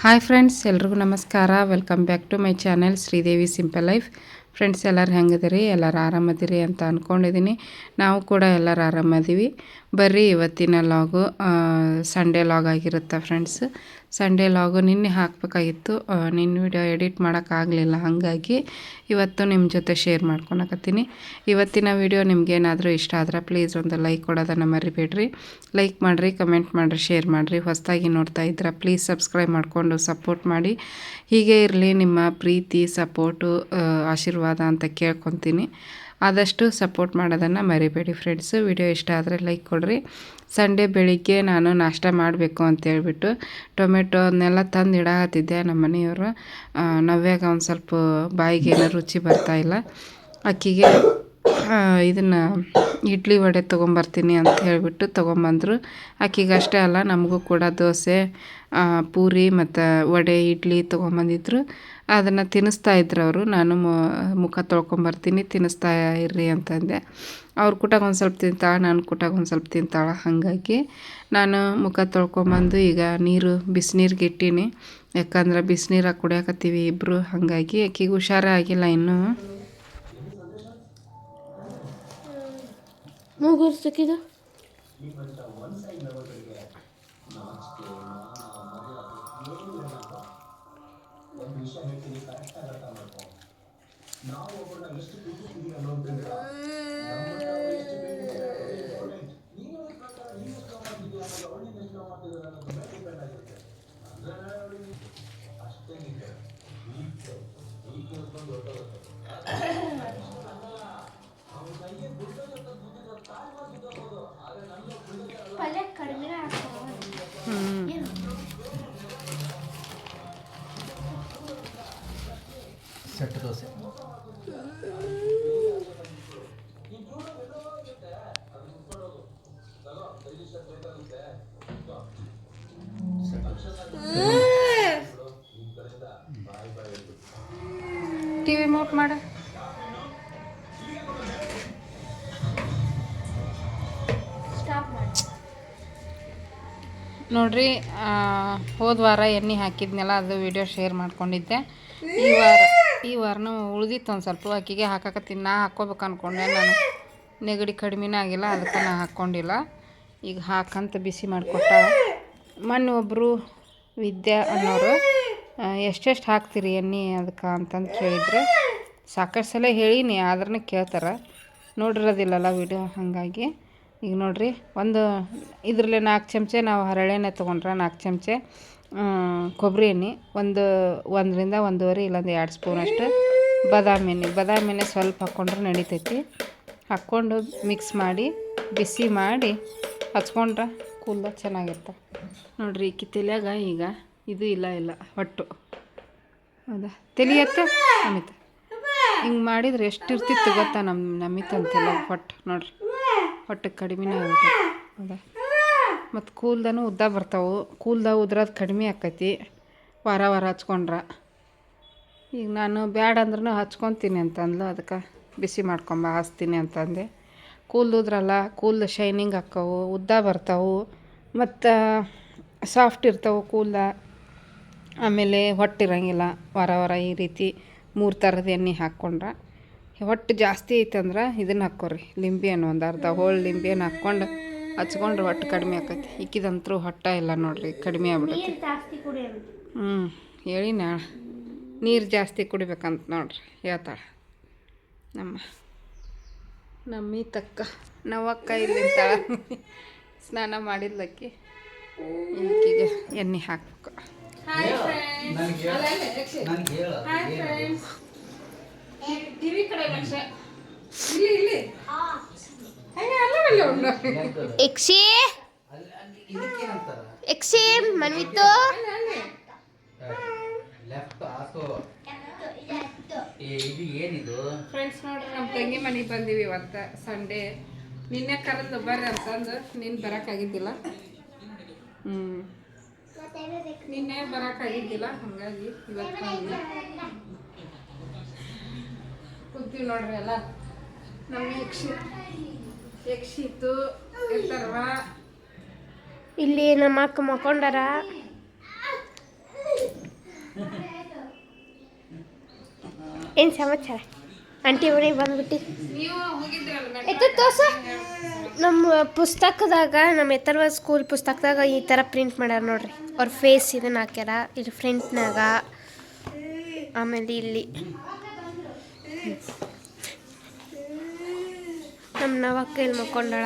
Hi friends ಎಲ್ರಿಗೂ ನಮಸ್ಕಾರ. Welcome back to my channel Sridevi simple life friends ಎಲ್ಲರೂ ಹೆಂಗದಿರಿ ಎಲ್ಲರೂ ಆರಾಮದಿರಿ ಅಂತ ಅಂದ್ಕೊಂಡಿದ್ದೀನಿ ನಾವು ಕೂಡ ಎಲ್ಲರೂ ಆರಾಮದೀವಿ. ಬರ್ರಿ ಇವತ್ತಿನ ಲಾಗು ಸಂಡೇ ಲಾಗ್ ಆಗಿರುತ್ತೆ ಫ್ರೆಂಡ್ಸ್ ಸಂಡೇ ಲಾಗು ನಿನ್ನೆ ಹಾಕಬೇಕಾಗಿತ್ತು. ನಿನ್ನ ವಿಡಿಯೋ ಎಡಿಟ್ ಮಾಡೋಕ್ಕಾಗಲಿಲ್ಲ ಹಾಗಾಗಿ ಇವತ್ತು ನಿಮ್ಮ ಜೊತೆ ಶೇರ್ ಮಾಡ್ಕೊಳಕತ್ತೀನಿ. ಇವತ್ತಿನ ವಿಡಿಯೋ ನಿಮಗೇನಾದರೂ ಇಷ್ಟ ಆದ್ರೆ ಪ್ಲೀಸ್ ಒಂದು ಲೈಕ್ ಕೊಡೋದನ್ನು ಮರಿಬೇಡ್ರಿ. ಲೈಕ್ ಮಾಡಿರಿ ಕಮೆಂಟ್ ಮಾಡಿರಿ ಶೇರ್ ಮಾಡಿರಿ. ಹೊಸದಾಗಿ ನೋಡ್ತಾ ಇದ್ರೆ ಪ್ಲೀಸ್ ಸಬ್ಸ್ಕ್ರೈಬ್ ಮಾಡಿಕೊಂಡು ಸಪೋರ್ಟ್ ಮಾಡಿ. ಹೀಗೆ ಇರಲಿ, ನಿಮ್ಮ ಪ್ರೀತಿ ಸಪೋರ್ಟು ಆಶೀರ್ವಾದ ಅಂತ ಕೇಳ್ಕೊತೀನಿ. ಆದಷ್ಟು ಸಪೋರ್ಟ್ ಮಾಡೋದನ್ನು ಮರಿಬೇಡಿ ಫ್ರೆಂಡ್ಸು ವಿಡಿಯೋ ಇಷ್ಟ ಆದರೆ ಲೈಕ್ ಕೊಡಿರಿ. ಸಂಡೇ ಬೆಳಿಗ್ಗೆ ನಾನು ನಾಷ್ಟ ಮಾಡಬೇಕು ಅಂತೇಳ್ಬಿಟ್ಟು ಟೊಮೆಟೊ ಅದನ್ನೆಲ್ಲ ತಂದು ಇಡಾಕತ್ತಿದ್ದೆ ನಮ್ಮ ಮನೆಯವರು. ನವ್ಯಾಗ ಒಂದು ಸ್ವಲ್ಪ ಬಾಯಿಗೆ ಏನೋ ರುಚಿ ಬರ್ತಾಯಿಲ್ಲ ಅಕ್ಕಿಗೆ ಇದನ್ನು ಇಡ್ಲಿ ವಡೆ ತೊಗೊಂಬರ್ತೀನಿ ಅಂತ ಹೇಳಿಬಿಟ್ಟು ತೊಗೊಂಬಂದರು. ಅಷ್ಟೇ ಅಲ್ಲ, ನಮಗೂ ಕೂಡ ದೋಸೆ ಪೂರಿ ಮತ್ತು ವಡೆ, ಇಡ್ಲಿ ತೊಗೊಂಬಂದಿದ್ರು. ಅದನ್ನು ತಿನ್ನಿಸ್ತಾ ಇದ್ರು ಅವರು. ನಾನು ಮುಖ ತೊಳ್ಕೊಂಬರ್ತೀನಿ, ತಿನ್ನಿಸ್ತಾ ಇರ್ರಿ ಅಂತಂದೆ ಅವ್ರ ಕುಟಾಗ ಒಂದು ಸ್ವಲ್ಪ ತಿಂತಾಳೆ, ನಾನು ಕುಟಾಗ ಒಂದು ಸ್ವಲ್ಪ ತಿಂತಾಳೆ ಹಾಗಾಗಿ ನಾನು ಮುಖ ತೊಳ್ಕೊಂಬಂದು ಈಗ ನೀರು, ಬಿಸಿನೀರಿಗೆ ಇಟ್ಟೀನಿ. ಯಾಕಂದ್ರೆ ಬಿಸಿನೀರಾಗ ಕುಡಿಯಾಕತ್ತೀವಿ ಇಬ್ಬರು ಹಾಗಾಗಿ ಆಕಿಗೆ ಹುಷಾರೇ ಆಗಿಲ್ಲ ಈಗ ಮೂಗುರ್ಸಕ್ಕಿದು? ಪಲ್ಯ ಸೆಟ್ ದೋಸೆ. ಟಿವಿ ಮೋಟ್ ಮೌಟ್ ಮಾಡ. ಸ್ಟಾಪ್ ಮಾಡಿ. ನೋಡ್ರಿ ಹೋದ ವಾರ ಎಣ್ಣೆ ಹಾಕಿದ್ನೆಲ್ಲ ಅದು ವಿಡಿಯೋ ಶೇರ್ ಮಾಡ್ಕೊಂಡಿದ್ದೆ. ಈ ವಾರ ಈ ವಾರನ ಉಳಿದಿತ್ತು ಒಂದು ಸ್ವಲ್ಪ ಆಕಿಗೆ ಹಾಕಕತ್ತೀನಿ. ನಾ ಹಾಕ್ಕೋಬೇಕು ಅಂದ್ಕೊಂಡೆ ನಾನು ನೆಗಡಿ ಕಡಿಮೆನೇ ಆಗಿಲ್ಲ, ಅದಕ್ಕೆ ನಾ ಹಾಕ್ಕೊಂಡಿಲ್ಲ. ಈಗ ಹಾಕಂತ ಬಿಸಿ ಮಾಡಿಕೊಟ್ಟ. ಮೊನ್ನೆ ಒಬ್ಬರು ವಿದ್ಯಾ ಅನ್ನೋರು ಎಷ್ಟೆಷ್ಟು ಹಾಕ್ತೀರಿ ಎಣ್ಣೆ ಅದಕ್ಕೆ ಅಂತಂದು ಕೇಳಿದರೆ. ಸಾಕಷ್ಟು ಸಲ ಹೇಳೀನಿ ಆದ್ರೂ ಕೇಳ್ತಾರೆ. ನೋಡಿರೋದಿಲ್ಲಲ್ಲ ವಿಡಿಯೋ ಹಾಗಾಗಿ. ಈಗ ನೋಡಿರಿ, ಒಂದು ಇದರಲ್ಲೇ ನಾಲ್ಕು ಚಮಚೆ ನಾವು ಹರಳೆಣ್ಣೆ ತೊಗೊಂಡ್ರೆ ನಾಲ್ಕು ಚಮಚೆ. ಕೊಬ್ಬರಿ ಎಣ್ಣೆ, ಒಂದು ಒಂದರಿಂದ ಒಂದೂವರೆ ಇಲ್ಲಾಂದ್ರೆ ಎರಡು ಸ್ಪೂನ್ ಅಷ್ಟು. ಬಾದಾಮಿ ಎಣ್ಣೆ ಬಾದಾಮಿ ಎಣ್ಣೆ ಸ್ವಲ್ಪ ಹಾಕ್ಕೊಂಡ್ರೆ ನಡಿತೈತಿ. ಹಾಕ್ಕೊಂಡು ಮಿಕ್ಸ್ ಮಾಡಿ, ಬಿಸಿ ಮಾಡಿ ಹಚ್ಕೊಂಡ್ರೆ ಕೂಲ ಚೆನ್ನಾಗಿರ್ತ ನೋಡ್ರಿ, ಈಕಿ ತಲೆಯಾಗ ಈಗ ಇದು ಇಲ್ಲ ಇಲ್ಲ ಹೊಟ್ಟು ಹೌದಾ? ತಲಿಯತ್ತ? ಅಮಿತ. ಹಿಂಗೆ ಮಾಡಿದ್ರೆ ಎಷ್ಟು ಇರ್ತಿತ್ತು ಗೊತ್ತಾ ನಮ್ಮ ನಮಿತ ಅಂತೆಲ್ಲ ಹೊಟ್ಟು ನೋಡ್ರಿ ಹೊಟ್ಟೆ ಕಡಿಮೆನೇ ಆಗುತ್ತೆ ಹೌದಾ? ಮತ್ತು ಕೂಲ್ದನು ಉದ್ದ ಬರ್ತಾವೆ. ಕೂಲ್ದ ಉದ್ರದು ಕಡಿಮೆ ಆಕೈತಿ ವಾರ ವಾರ ಹಚ್ಕೊಂಡ್ರೆ. ಈಗ ನಾನು ಬ್ಯಾಡ ಅಂದ್ರೂ ಹಚ್ಕೊತೀನಿ ಅಂತಂದ್ಲು. ಅದಕ್ಕೆ ಬಿಸಿ ಮಾಡ್ಕೊಂಬ ಹಾಸ್ತೀನಿ ಅಂತಂದೆ. ಕೂಲ್ ಉದ್ರಲ್ಲ ಕೂಲ್ ಶೈನಿಂಗ್ ಆಕ್ಕವು ಉದ್ದ ಬರ್ತಾವೆ. ಮತ್ತು ಸಾಫ್ಟ್ ಇರ್ತಾವೆ ಕೂಲ್ದ. ಆಮೇಲೆ ಹೊಟ್ಟಿರಂಗಿಲ್ಲ ವಾರ ವಾರ ಈ ರೀತಿ ಮೂರು ಥರದ ಎಣ್ಣೆ ಹಾಕ್ಕೊಂಡ್ರೆ ಹೊಟ್ಟು ಜಾಸ್ತಿ ಐತಂದ್ರೆ ಇದನ್ನು ಹಾಕ್ಕೊರಿ ಲಿಂಬೆ ಹಣ್ಣು ಒಂದು ಅರ್ಧ ಹೋಳು ಲಿಂಬೆ ಹಣ್ಣು ಹಾಕ್ಕೊಂಡು ಹಚ್ಕೊಂಡ್ರೆ ಹೊಟ್ಟೆ ಕಡಿಮೆ ಆಕೈತಿ. ಇಕ್ಕಿದಂತರೂ ಹೊಟ್ಟೆ ಇಲ್ಲ ನೋಡ್ರಿ ಕಡಿಮೆ ಆಗ್ಬಿಡುತ್ತೆ. ನೀರು ಜಾಸ್ತಿ ಕುಡಿಯೋದು ಹ್ಞೂ ಹೇಳಿ ನಾ. ನೀರು ಜಾಸ್ತಿ ಕುಡಿಬೇಕಂತ ನೋಡ್ರಿ ಹೇಳ್ತಾಳೆ. ನಮ್ಮ ನಮ್ಮಿ ತಕ್ಕ ನವಕ್ಕ ಇಲ್ಲಿಂತಾಳ ಸ್ನಾನ ಮಾಡಿದ್ಲಕ್ಕಿ. ಈಕಿಗೆ ಎಣ್ಣೆ ಹಾಕ್ಬೇಕು. ನನಗೆ ನನಗೆ ಮನುಷ್ಯ ಟಿವಿ ಕಡೆ ಯಕ್ಷಿ ಎಕ್ಸಿ ಮನ್ವಿತ್ತು ಫ್ರೆಂಡ್ಸ್ ನೋಡ್ರಿ ನಮ್ಮ ತಂಗಿ ಮನೆಗೆ ಬಂದೀವಿ ಇವತ್ತು ಸಂಡೇ ನಿನ್ನೆ ಕರೆದು ಬರ್ರಿ ಅಂತಂದು, ನೀನು ಬರೋಕ್ಕಾಗಿದ್ದಿಲ್ಲ ಹ್ಞೂ ನಿನ್ನೆ ಬರೋಕ್ಕಾಗಿದ್ದಿಲ್ಲ ಹಾಗಾಗಿ ಇವತ್ತು ಕೂತೀವಿ ನೋಡ್ರಿ ಎಲ್ಲ. ನಮ್ಮ ಯಕ್ಷಿ ಯಕ್ಷಿತ್ತು ಇರ್ತಾರವ ಇಲ್ಲಿ ನಮ್ಮ ಅಕ್ಕ ಮಕ್ಕೊಂಡಾರ. ಏನು ಸಮಾಚಾರ? ಆಂಟಿ ಮನೆಗೆ ಬಂದ್ಬಿಟ್ಟು. ಎತ್ತ ತೋರ್ಸ. ನಮ್ಮ ಪುಸ್ತಕದಾಗ ನಮ್ಮ ಎತ್ತರವಾದ ಸ್ಕೂಲ್ ಪುಸ್ತಕದಾಗ ಈ ಥರ ಪ್ರಿಂಟ್ ಮಾಡ್ಯಾರ ನೋಡ್ರಿ. ಅವ್ರ ಫೇಸ್ ಇದನ್ನ ಹಾಕ್ಯಾರ. ಇಲ್ಲಿ ಫ್ರಂಟ್ನಾಗ ಆಮೇಲೆ ಇಲ್ಲಿ. ನಮ್ಮ ನವಕ್ಕ ಇಲ್ಲಿ ಮಕ್ಕೊಂಡಾಳ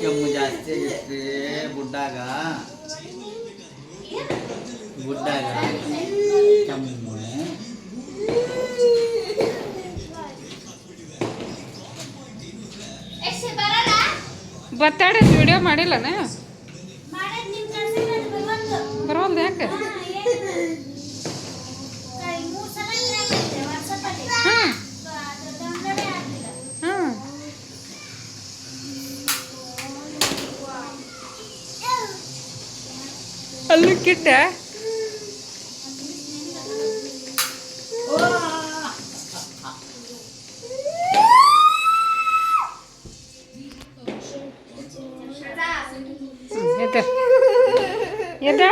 ಕೆಮ್ಮು ಜಾಸ್ತಿ ಆಗಿತ್ತು. ಗುಡ್ಡಾಗ? ಬುಡ್ಡಾಗ ಕೆಮ್ಮು. ಬತ್ತಾಡೋದು ವಿಡಿಯೋ ಮಾಡಿಲ್ಲನ? ಅಲ್ಲೂ ಕಿಟ್ಟ ಎದ್ದ ಎದ್ದ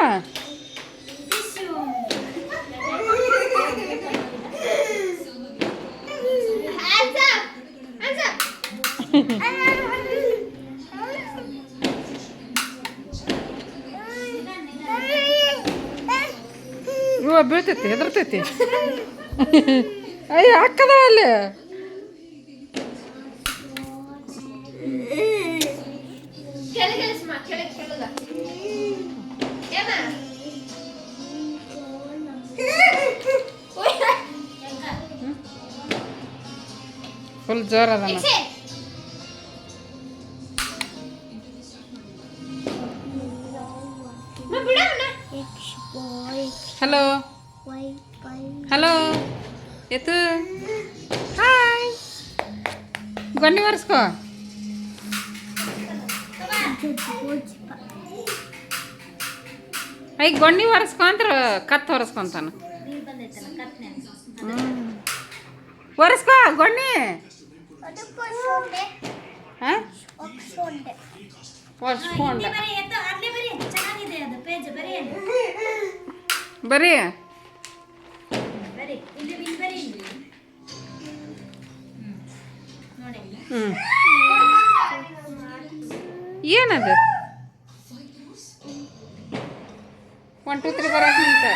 ಇವ ಬೀಳ್ತೈತಿ ಹೆದರ್ತೈತಿ ಅಯ್ಯ ಹಾಕದವ ಅಲ್ಲಿ ಫುಲ್ ಜೋರ್ ಅದನ್ನ ಹಲೋ ಹಲೋ ಎತ್ತು ಹಾಯ್ ಗೊನ್ನಿ ಒರೆಸ್ಕೋ ಐ ಗೊಣ್ಣಿ ಒರೆಸ್ಕೊ ಅಂದ್ರ ಕತ್ ಒರೆಸ್ಕೊಂತಾನ ಹ್ಮ್. ಒರೆಸ್ಕೋ ಗೊಣ್ಣಿ ಹಾಂ ಒರೆಸ್ಕೊಂಡ ಚೆನ್ನಾಗಿದೆ ಅದು ಪೇಜ್ ಬರೀ ಬರೀ ಬರೀ ಇಲ್ಲಿ. ಇಲ್ಲಿ ನೋಡಿ ಹ್ಞೂ ಏನದು? ಒನ್ ಟು ತ್ರೀ ಬರಕ್ಕೆ ನಿಂತ.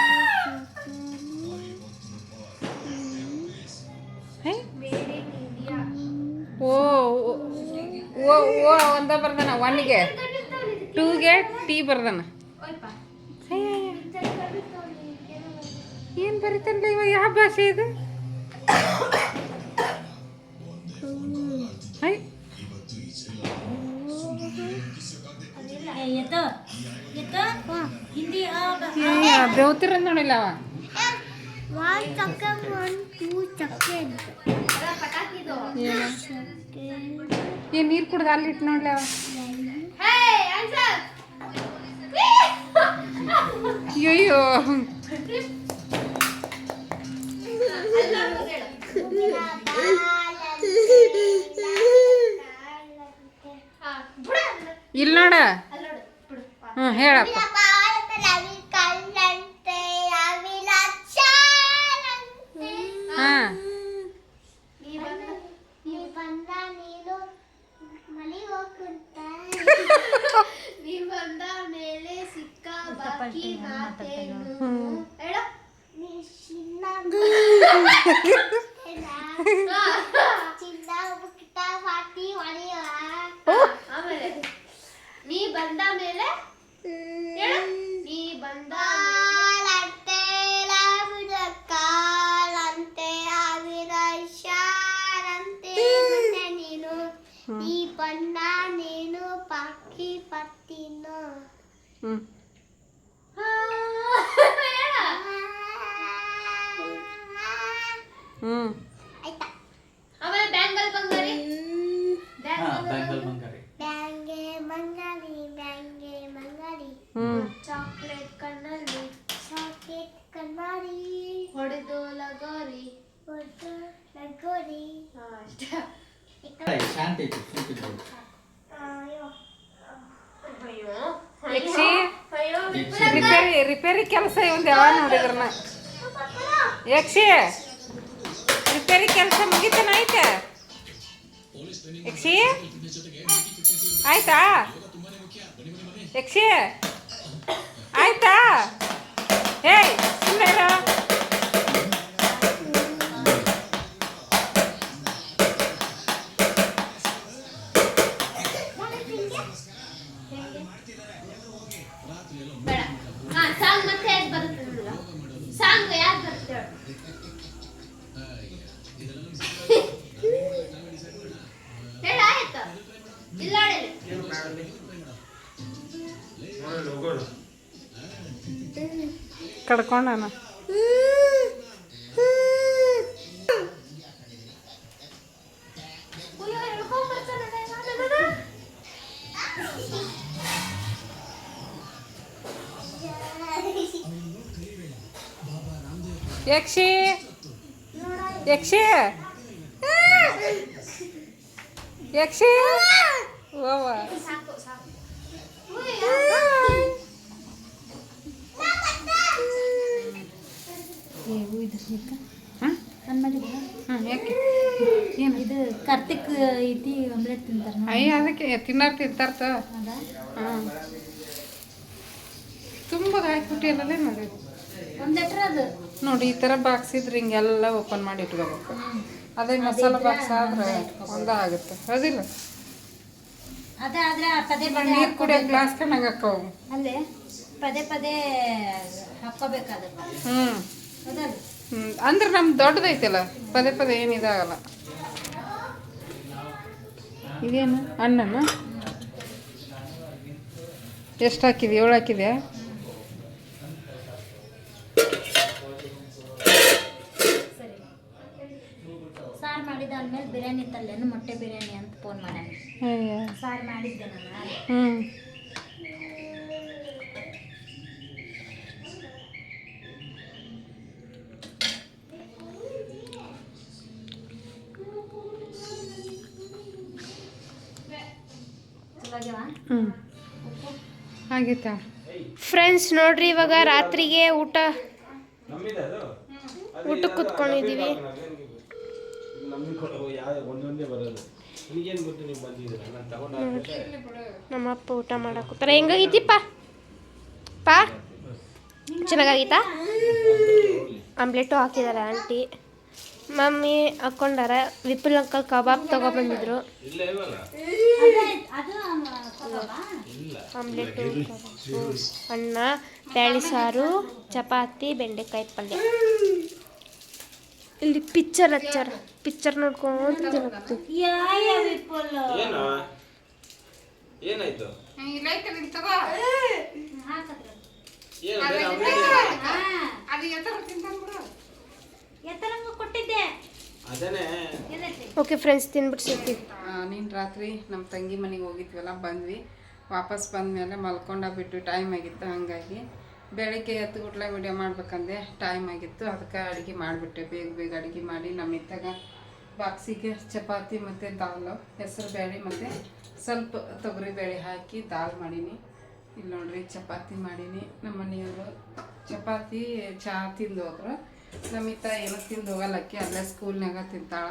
ಓ ಓ ಓ ಒಂದ ಬರ್ದಾನ ಒನ್ಗೆ ಟೂಗೆ ಟಿ ಬರ್ದಾನ. ಏನು ಬರೀತಾನಲ್ಲ ಇವ ಯಾವ ಭಾಷೆ ಇದು ಹೈ ಎತ್ತು ಎತ್ತು ಹಿಂದಿ ಬೆವತಿರ ನೋಡಿಲ್ಲ ಅವ one second one two second ಏನು ಏನು ನೀರು ಕುಡ್ದು ಅಲ್ಲಿ ಇಟ್ಟು ನೋಡ್ಲಿ ಅವ ಅಯ್ಯೋ ಇಲ್ಲಿ ನೋಡ. ಹ್ಞೂ ಹೇಳಪ್ಪ ಹಾಂ ನೀ ಬಂದ ಮೇಲೆ ಸಿಕ್ಕ ಬಾಕಿ ಮಾತೇನು ಹೇಳು ನೀ ಚಿನ್ನ ಹಾ ಮೇಲೆ ಹೇಳು. ನೀ ಬಂದ ನೀನು ಈ ಬಣ್ಣ ನೀನು ಪಾಕಿ ಪತ್ತಿನೋ ಹ್ಞೂ ಹ್ಞೂ ಆಮೇಲೆ ಬ್ಯಾಂಗಲ್ ಬಂಗಾರಿ ಹಾ ಬ್ಯಾಂಗಲ್ ಬಂಗಾರಿ ಬ್ಯಾಂಗೆ ಮಂಗಾರಿ ಬ್ಯಾಂಗೆ ಮಂಗಾರಿ ಹ್ಞೂ ಚಾಕ್ಲೇಟ್ ಕಣ್ಣಲ್ಲಿ ಕಣ್ಣಾರಿ ಹೊಡೆದು ಲಗೋರಿ. ಹೊಡೆದು ಲಗೋರಿ. ಅಷ್ಟೇ. ಶಾಂತಿ. ರಿಪೇರಿ ರಿಪೇರಿ ಕೆಲಸ ಇವಂದು ಯಾವ ನೋಡಿದ್ರನ? ಯಕ್ಷಿ ರಿಪೇರಿ ಕೆಲಸ ಮುಗಿತನ ಐತೆ? ಯಕ್ಷಿ ಆಯ್ತಾ? ಯಕ್ಷಿ ಆಯ್ತಾ? Hey, Cinderella. ಕಡ್ಕೊಂಡಾನ ಅಯ್ಯೋ, ಎಳ್ಕೊಂಡ್ಬರ್ತಾನೆ ನಾನು. ಯಕ್ಷಿ! ಯಕ್ಷಿ! ಯಕ್ಷಿ ಓವ ಸಾಕು ಹ್ಞೂ ಯಾಕೆ ಏನು ಇದು ಕಾರ್ತಿಕ್ ಐತಿ ಆಮ್ಲೆಟ್ ತಿಂತಾರ ಅಯ್ಯ ಅದಕ್ಕೆ ತಿನ್ನೋರು ತಿಂತಾರ್ತ? ಹಾಂ. ತುಂಬ ಹಾಕ್ಬಿಟ್ಟಿರಲ್ಲ ನೋಡಿ. ಒಂದ್ ಲೀಟ್ರ್ ಅದು ನೋಡಿ ಈ ಥರ ಬಾಕ್ಸ್ ಇದ್ರೆ ಹಿಂಗೆಲ್ಲ ಓಪನ್ ಮಾಡಿ ಇಟ್ಕೋಬೇಕು. ಅದೇ ಮಸಾಲೆ ಬಾಕ್ಸ್ ಆದ್ರೆ ಒಂದ ಆಗುತ್ತೆ. ಹೌದಿಲ್ಲ? ಅದಾದ್ರೆ ಪದೇ ಪದೇ ನೀರು ಕುಡಿಯೋ ಗ್ಲಾಸ್ ಕಂಡಂಗೆ ಹಾಕೋ. ಅಲ್ಲೇ ಪದೇ ಪದೇ ಹಾಕೋಬೇಕಾದ್ರೆ ಹ್ಞೂ ಹ್ಞೂ ಅಂದ್ರೆ ನಮ್ದು ದೊಡ್ಡದೈತಲ್ಲ ಪದೇ ಪದೇ ಏನು ಇದಾಗಲ್ಲ. ಇದೇನು ಅಣ್ಣನ ಎಷ್ಟು ಹಾಕಿದೆ ಏಳು ಹಾಕಿದೆ ಸರಿ ಸಾರು ಮಾಡಿದಾದ್ಮೇಲೆ ಬಿರಿಯಾನಿ ತಲ್ಲೇನು ಮೊಟ್ಟೆ ಬಿರಿಯಾನಿ ಅಂತ ಫೋನ್ ಮಾಡ್ಯಾನ ಸಾರು ಮಾಡಿದ್ದೆ ನಾನು. ಹ್ಞೂ ಆಗೈತಾ ಫ್ರೆಂಡ್ಸ್ ನೋಡ್ರಿ ಇವಾಗ ರಾತ್ರಿಗೆ ಊಟ ಊಟಕ್ಕೆ ಕುತ್ಕೊಂಡಿದ್ದೀವಿ. ನಮ್ಮ ಅಪ್ಪ ಊಟ ಮಾಡಾಕತ್ತಾರ. ಹೆಂಗಾಗೈತಿಪ್ಪ ಪಾ? ಚೆನ್ನಾಗಾಗಿತ್ತ? ಆಮ್ಲೆಟು ಹಾಕಿದಾರೆ ಆಂಟಿ. ಮಮ್ಮಿ ಹಾಕ್ಕೊಂಡಾರ. ವಿಪುಲ್ ಅಂಕಲ್ ಕಬಾಬ್ ತಗೊಬಂದಿದ್ರು ಆಮ್ಲೆಟು ಅನ್ನ ಬ್ಯಾಳಿ ಸಾರು ಚಪಾತಿ ಬೆಂಡೆಕಾಯಿ ಪಲ್ಯ. ಇಲ್ಲಿ ಪಿಕ್ಚರ್ ಹಚ್ಚಾರ. ಪಿಕ್ಚರ್ ಏನಾಯ್ತು? ಎತ್ತರಂಗ ಕೊಟ್ಟಿದ್ದೆ. ಅದೇನೆ ಓಕೆ ಫ್ರೆಂಡ್ಸ್ ತಿನ್ಬಿಟ್ಟು ಸಿಗ್ತೀವಿ ನೀನು ರಾತ್ರಿ ನಮ್ಮ ತಂಗಿ ಮನೆಗೆ ಹೋಗಿದ್ವಲ್ಲ, ಬಂದ್ವಿ. ವಾಪಸ್ ಬಂದಮೇಲೆ ಮಲ್ಕೊಂಡ ಬಿಟ್ಟು ಟೈಮ್ ಆಗಿತ್ತು ಹಾಗಾಗಿ. ಬೆಳಿಗ್ಗೆ ಎತ್ತು ಗುಟ್ಲ ವಿಡಿಯೋ ಮಾಡ್ಬೇಕಂದೆ ಟೈಮ್ ಆಗಿತ್ತು. ಅದಕ್ಕೆ ಅಡುಗೆ ಮಾಡಿಬಿಟ್ಟೆ. ಬೇಗ ಬೇಗ ಅಡುಗೆ ಮಾಡಿ ನಮ್ಮ ಇತ್ತಾಗ ಬಾಕ್ಸಿಗೆ ಚಪಾತಿ ಮತ್ತು ದಾಲು, ಹೆಸರು ಬೇಳೆ ಮತ್ತು ಸ್ವಲ್ಪ ತೊಗರಿ ಬೇಳೆ ಹಾಕಿ ದಾಲ್ ಮಾಡೀನಿ. ಇಲ್ಲಿ ನೋಡ್ರಿ ಚಪಾತಿ ಮಾಡೀನಿ. ನಮ್ಮ ಮನೆಯವರು ಚಪಾತಿ ಚಹಾ ತಿಂದು ಹೋದ್ರು ನಮ್ಮಿತ್ತ ಏನೋ ತಿಂದು ಹೋಗಲ್ಲಕ್ಕಿ ಅಲ್ಲೇ ಸ್ಕೂಲ್ನಾಗ ತಿಂತಾಳ.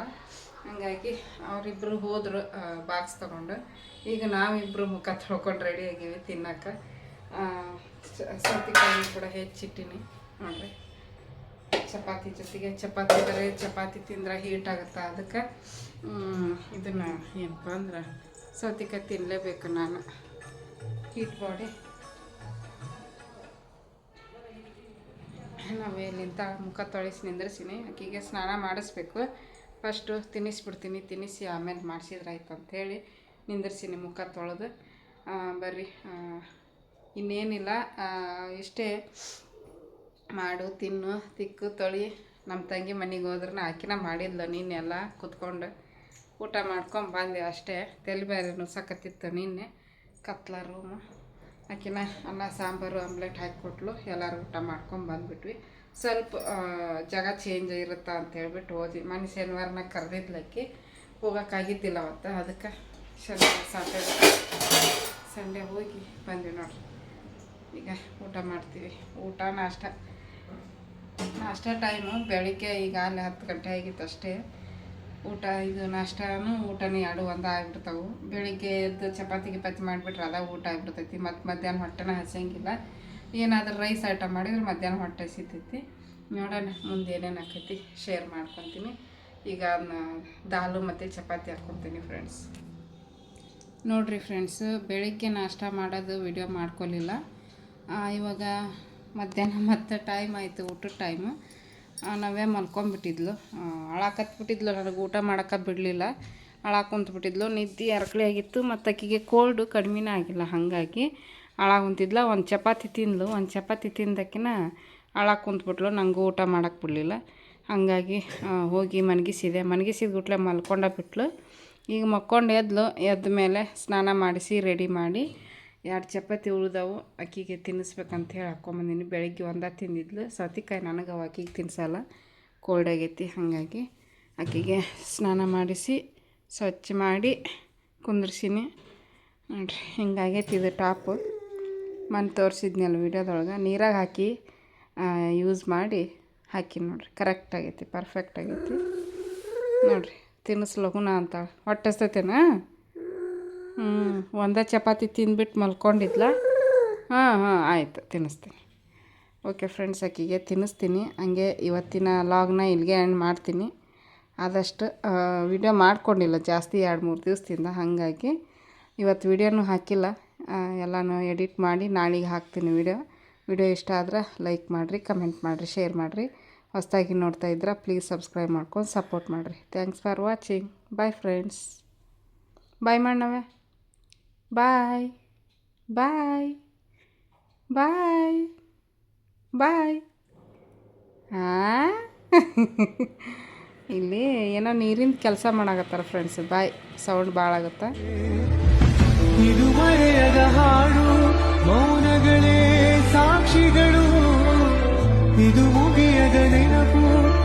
ಹಂಗಾಗಿ ಅವರಿಬ್ಬರು ಹೋದರು ಬಾಕ್ಸ್ ತೊಗೊಂಡು. ಈಗ ನಾವಿಬ್ಬರು ಮುಖ ತೊಳ್ಕೊಂಡು ರೆಡಿ ಆಗೀವಿ ತಿನ್ನಕ್ಕೆ ಸೌತೆಕಾಯಿ ಕೂಡ ಹೆಚ್ಚಿಟ್ಟಿನಿ. ನೋಡ್ರಿ. ಚಪಾತಿ ಜೊತೆಗೆ ಚಪಾತಿ ಬರೀ ಚಪಾತಿ ತಿಂದ್ರೆ ಹೀಟ್ ಆಗುತ್ತೆ ಅದಕ್ಕೆ? ಇದನ್ನು ಏನಪ್ಪ ಅಂದ್ರೆ ಸೌತೆಕಾಯಿ ತಿನ್ನಲೇಬೇಕು ನಾನು. ಹೀಟ್ ಬಾಡಿ ಇಲ್ಲಿಂದ ಮುಖ ತೊಳಿಸಿ ನಿಂದ್ರಿಸಿನಿ ಆಕಿಗೆ ಸ್ನಾನ ಮಾಡಿಸ್ಬೇಕು. ಫಸ್ಟು ತಿನ್ನಿಸ್ಬಿಡ್ತೀನಿ, ತಿನ್ನಿಸಿ ಆಮೇಲೆ ಮಾಡಿಸಿದ್ರಾಯ್ತು ಅಂಥೇಳಿ ನಿಂದಿರ್ಸಿನಿ ಮುಖ ತೊಳೆದು. ಬರ್ರಿ ಇನ್ನೇನಿಲ್ಲ ಇಷ್ಟೇ ಮಾಡು, ತಿನ್ನು, ತಿಕ್ಕು, ತೊಳಿ. ನಮ್ಮ ತಂಗಿ ಮನೆಗೆ ಹೋದ್ರೆ ಆಕಿನ ಮಾಡಿದ್ಲು ನಿನ್ನೆಲ್ಲ ಕುತ್ಕೊಂಡು. ಊಟ ಮಾಡ್ಕೊಂಡು ಬಂದೆ ಅಷ್ಟೇ. ತಲೆ ಬೇರೆ ಸಕತ್ತಿತ್ತು ನಿನ್ನೆ. ಕತ್ಲ ರೂಮು. ಆಕಿನ ಅನ್ನ, ಸಾಂಬಾರು, ಆಮ್ಲೆಟ್ ಹಾಕಿಕೊಟ್ಲು. ಎಲ್ಲರೂ ಊಟ ಮಾಡ್ಕೊಂಡು ಬಂದ್ಬಿಟ್ವಿ. ಸ್ವಲ್ಪ ಜಾಗ ಚೇಂಜ್ ಇರುತ್ತಾ ಅಂತ ಹೇಳ್ಬಿಟ್ಟು ಹೋದ್ವಿ ಮನೆ ಶನಿವಾರನ ಕರೆದಿದ್ಲಕ್ಕೆ ಹೋಗೋಕ್ಕಾಗಿದ್ದಿಲ್ಲ ಅವತ್ತು. ಅದಕ್ಕೆ ಶನಿವಾರ ಸಾಟರ್ಡೆ ಸಂಡೇ ಹೋಗಿ ಬಂದ್ವಿ ನೋಡ್ರಿ. ಈಗ ಊಟ ಮಾಡ್ತೀವಿ. ಊಟ, ನಾಷ್ಟ. ನಾಷ್ಟ ಟೈಮು ಬೆಳಿಗ್ಗೆ ಈಗ ಅಲ್ಲಿ ಹತ್ತು ಗಂಟೆ ಆಗಿತ್ತು ಅಷ್ಟೇ. ಊಟ, ಇದು ನಾಷ್ಟನೂ ಊಟನೂ ಎರಡು ಒಂದು ಆಗಿಬಿಡ್ತಾವೆ. ಬೆಳಿಗ್ಗೆ ಎದ್ದು ಚಪಾತಿ, ಗಿಪಾತಿ ಮಾಡಿಬಿಟ್ರೆ ಅದ ಊಟ ಆಗಿಬಿಡ್ತೈತಿ. ಮತ್ತು ಮಧ್ಯಾಹ್ನ ಹೊಟ್ಟೆನ ಹಸಂಗಿಲ್ಲ ಏನಾದರೂ ರೈಸ್ ಐಟಮ್ ಮಾಡಿದ್ರೆ ಮಧ್ಯಾಹ್ನ ಹೊಟ್ಟೆ ಸಿಗ್ತೈತಿ. ನೋಡೋಣ ಮುಂದೆ ಏನೇನು ಆಕೈತಿ ಶೇರ್ ಮಾಡ್ಕೊತೀನಿ. ಈಗ ದಾಲು ಮತ್ತು ಚಪಾತಿ ಹಾಕ್ಕೊತೀನಿ ಫ್ರೆಂಡ್ಸ್ ನೋಡಿರಿ ಫ್ರೆಂಡ್ಸು ಬೆಳಿಗ್ಗೆ ನಾಷ್ಟ ಮಾಡೋದು ವಿಡಿಯೋ ಮಾಡ್ಕೊಲಿಲ್ಲ. ಆ, ಇವಾಗ ಮಧ್ಯಾಹ್ನ ಮತ್ತೆ ಟೈಮ್ ಆಯಿತು ಊಟದ ಟೈಮು ನಾವೇ ಮಲ್ಕೊಂಬಿಟ್ಟಿದ್ಲು. ಅಳಾಕತ್ಬಿಟ್ಟಿದ್ಲು ನನಗೆ ಊಟ ಮಾಡೋಕೆ ಬಿಡಲಿಲ್ಲ. ಅಳಾಕೊಂತ್ಬಿಟ್ಟಿದ್ಲು ನಿದ್ದೆ ಅರಕಳಿ ಆಗಿತ್ತು ಮತ್ತು ಆಕಿಗೆ ಕೋಲ್ಡು ಕಡಿಮೆನೇ ಆಗಿಲ್ಲ ಹಾಗಾಗಿ. ಅಳಾಗ ಕುಂತಿದ್ಲ ಒಂದು ಚಪಾತಿ ತಿಂದ್ಲು. ಒಂದು ಚಪಾತಿ ತಿಂದಕ್ಕಿನ ಅಳಾಗ ಕುಂತ್ಬಿಟ್ಲು. ನನಗೂ ಊಟ ಮಾಡೋಕೆ ಬಿಡಲಿಲ್ಲ. ಹಾಗಾಗಿ ಹೋಗಿ ಮನಗಿಸಿದೆ. ಮನಗಿಸಿದ ಗುಟ್ಲೆ ಮಲ್ಕೊಂಡ ಬಿಟ್ಲು. ಈಗ ಮಕ್ಕೊಂಡು ಎದ್ಲು. ಎದ್ದ ಮೇಲೆ ಸ್ನಾನ ಮಾಡಿಸಿ, ರೆಡಿ ಮಾಡಿ ಎರಡು ಚಪಾತಿ ಉಳಿದವು. ಅಕ್ಕಿಗೆ ತಿನ್ನಿಸ್ಬೇಕಂತ ಹೇಳಿ ಹಾಕ್ಕೊಂಬಂದಿನಿ ಬೆಳಿಗ್ಗೆ ಒಂದ ತಿಂದಿದ್ಲು. ಸೌತಿಕಾಯಿ ನನಗೆ ಅವು ಅಕ್ಕಿಗೆ ತಿನ್ಸಲ್ಲ. ಕೋಲ್ಡ್ ಆಗೈತಿ. ಹಾಗಾಗಿ ಅಕ್ಕಿಗೆ ಸ್ನಾನ ಮಾಡಿಸಿ, ಸ್ವಚ್ಛ ಮಾಡಿ ಕುಂದ್ರಿಸಿನಿ. ನೋಡ್ರಿ, ಹಿಂಗಾಗೈತಿ ಇದು ಟಾಪು. ಮನೆ ತೋರಿಸಿದ್ನಲ್ಲ ವಿಡಿಯೋದೊಳಗೆ. ನೀರಾಗ ಹಾಕಿ ಯೂಸ್ ಮಾಡಿ ಹಾಕಿ ನೋಡ್ರಿ. ಕರೆಕ್ಟ್ ಆಗೈತಿ ಪರ್ಫೆಕ್ಟ್ ಆಗೈತಿ. ನೋಡ್ರಿ ತಿನ್ನಿಸ್ಲಗುನ ಅಂತ. ಹೊಟ್ಟೆ ಹ್ಞೂ ಒಂದೇ ಚಪಾತಿ ತಿಂದ್ಬಿಟ್ಟು ಮಲ್ಕೊಂಡಿದ್ಲ? ಹಾಂ ಹಾಂ, ಆಯಿತು, ತಿನ್ನಿಸ್ತೀನಿ. ಓಕೆ ಫ್ರೆಂಡ್ಸ್ ಆಕಿಗೆ ತಿನ್ನಿಸ್ತೀನಿ. ಹಂಗೆ ಇವತ್ತಿನ ಲಾಗ್ನ ಇಲ್ಲಿಗೆ ಎಂಡ್ ಮಾಡ್ತೀನಿ. ಆದಷ್ಟು ವಿಡಿಯೋ ಮಾಡ್ಕೊಂಡಿಲ್ಲ ಜಾಸ್ತಿ ಎರಡು ಮೂರು ದಿವಸದಿಂದ. ಹಾಗಾಗಿ ಇವತ್ತು ವಿಡಿಯೋನೂ ಹಾಕಿಲ್ಲ. ಎಲ್ಲನೂ ಎಡಿಟ್ ಮಾಡಿ ನಾಳೆಗೆ ಹಾಕ್ತೀನಿ ವಿಡಿಯೋ. ವಿಡಿಯೋ ಇಷ್ಟ ಆದ್ರೆ ಲೈಕ್ ಮಾಡಿರಿ, ಕಮೆಂಟ್ ಮಾಡಿರಿ, ಶೇರ್ ಮಾಡಿರಿ. ಹೊಸದಾಗಿ ನೋಡ್ತಾ ಇದ್ರೆ ಪ್ಲೀಸ್ ಸಬ್ಸ್ಕ್ರೈಬ್ ಮಾಡ್ಕೊಂಡು ಸಪೋರ್ಟ್ ಮಾಡಿರಿ. Thanks for watching bye friends bye ಮಾಡಣವೆ bye bye bye bye ಇಲ್ಲಿ ಏನೋ ನೀರಿನ ಕೆಲಸ ಮಾಡಾಕತ್ತಾರ ಫ್ರೆಂಡ್ಸ್ ಬಾಯ್ ಸೌಂಡ್ ಭಾಳ ಆಗುತ್ತಾ ಮರೆಯದ ಹಾಡು ಮೌನಗಳೇ ಸಾಕ್ಷಿಗಳು. ಇದು ಮುಗಿಯದ ನೆನಪು.